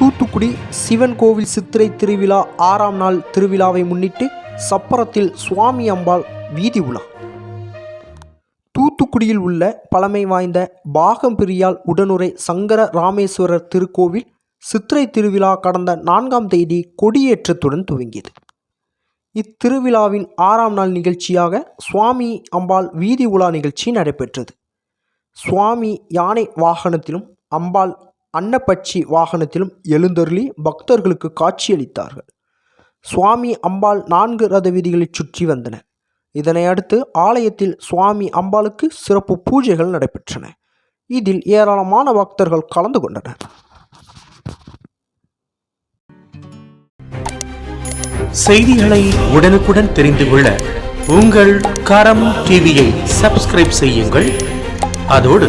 தூத்துக்குடி சிவன் கோவில் சித்திரை திருவிழா ஆறாம் நாள் திருவிழாவை முன்னிட்டு சப்பரத்தில் சுவாமி அம்பாள் வீதி உலா. தூத்துக்குடியில் உள்ள பழமை வாய்ந்த பாகம்பிரியால் உடனுரை சங்கர ராமேஸ்வரர் திருக்கோவில் சித்திரை திருவிழா கடந்த நான்காம் தேதி கொடியேற்றத்துடன் துவங்கியது. இத்திருவிழாவின் ஆறாம் நாள் நிகழ்ச்சியாக சுவாமி அம்பாள் வீதி உலா நிகழ்ச்சி நடைபெற்றது. சுவாமி யானை வாகனத்திலும் அம்பாள் அன்னப்பட்சி வாகனத்திலும் எழுந்தருளி பக்தர்களுக்கு காட்சியளித்தார்கள். சுவாமி அம்பாள் நான்கு ரத வீதிகளைச் சுற்றி வந்தன. இதனை அடுத்து ஆலயத்தில் சுவாமி அம்பாளுக்கு சிறப்பு பூஜைகள் நடைபெற்றன. இதில் ஏராளமான பக்தர்கள் கலந்து கொண்டனர். செய்திகளை உடனுக்குடன் தெரிந்து கொள்ள உங்கள் கரம் டிவியை சப்ஸ்கிரைப் செய்யுங்கள். அதோடு